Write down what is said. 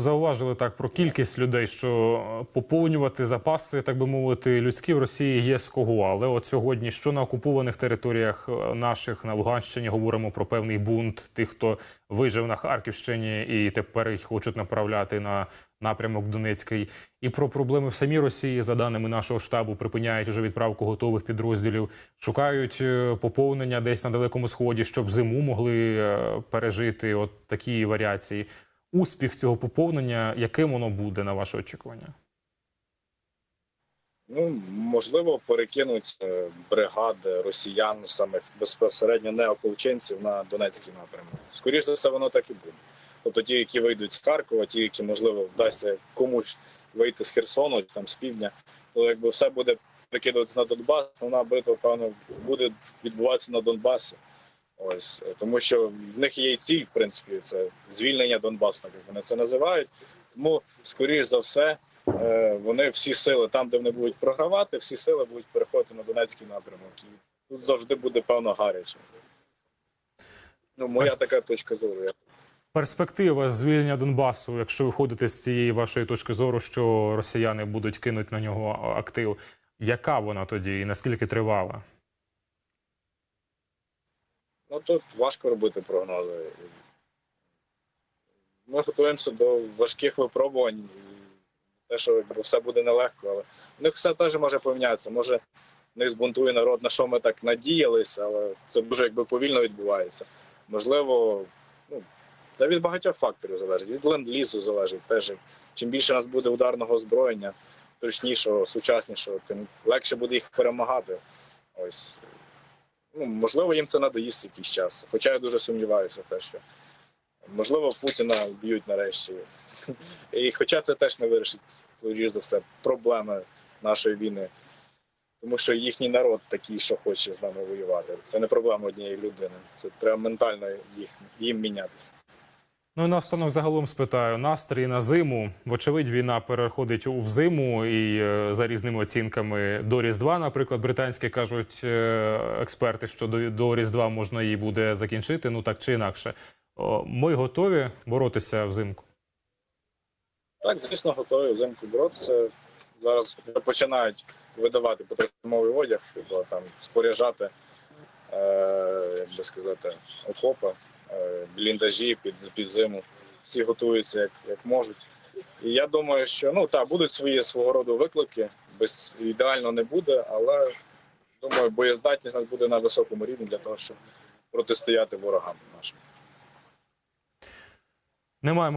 Зауважили так про кількість людей, що поповнювати запаси, так би мовити, людські в Росії є з кого. Але от сьогодні, що на окупованих територіях е, наших на Луганщині говоримо про певний бунт тих, хто вижив на Харківщині і тепер їх хочуть направляти на напрямок Донецький, і про проблеми в самій Росії, за даними нашого штабу, припиняють уже відправку готових підрозділів, шукають е, поповнення десь на далекому сході, щоб зиму могли е, пережити. От такі варіації. Успіх цього поповнення, яким воно буде на ваше очікування? Ну, можливо, перекинуть е, бригади росіян самих безпосередньо не ополченців на Донецький напрямок. Скоріше за все, воно так і буде. Тобто ті, які вийдуть з Харкова, ті, які можливо вдасться комусь вийти з Херсону, там з півдня, то якби все буде перекидуватися на Донбас, основна битва, певно, буде відбуватися на Донбасі. Ось тому, що в них є і ціль, в принципі, це звільнення Донбасу, як вони це називають. Тому, скоріш за все, е, вони всі сили там, де вони будуть програвати, всі сили будуть переходити на Донецький напрямок. І тут завжди буде певно гаряче. Ну, моя така точка зору. Перспектива звільнення Донбасу, якщо виходити з цієї вашої точки зору, що росіяни будуть кинути на нього актив, яка вона тоді і наскільки тривала? Ну тут важко робити прогнози. Ми готуємося до важких випробувань. Те, що якби, все буде нелегко, але в них все теж може помінятися. Може, в них збунтує народ, на що ми так надіялися, але це дуже якби повільно відбувається. Можливо, ну, та від багатьох факторів залежить. Від ленд-лізу залежить теж. Чим більше у нас буде ударного озброєння, точнішого, сучаснішого, тим легше буде їх перемагати. Ось ну, можливо, їм це надоїсть якийсь час. Хоча я дуже сумніваюся, те, що можливо Путіна вб'ють нарешті. І хоча це теж не вирішить, за все, проблеми нашої війни. Тому що їхній народ такий, що хоче з нами воювати. Це не проблема однієї людини. Це треба ментально їх, їм мінятися. Ну і наостанок загалом спитаю настрій на зиму. Вочевидь, війна переходить у зиму, і е, за різними оцінками до Різдва, наприклад, британські кажуть е, експерти, що до, до Різдва можна її буде закінчити. Ну так чи інакше. Ми готові боротися взимку. Так, звісно, готові взимку боротися. Зараз починають видавати потребовий одяг, тобто там споряджати, е, як би сказати, окопи, бліндажі під, під зиму. Всі готуються як, як можуть. І я думаю, що ну так, будуть свої свого роду виклики. Без ідеально не буде, але думаю, боєздатність нас буде на високому рівні для того, щоб протистояти ворогам нашим. Немає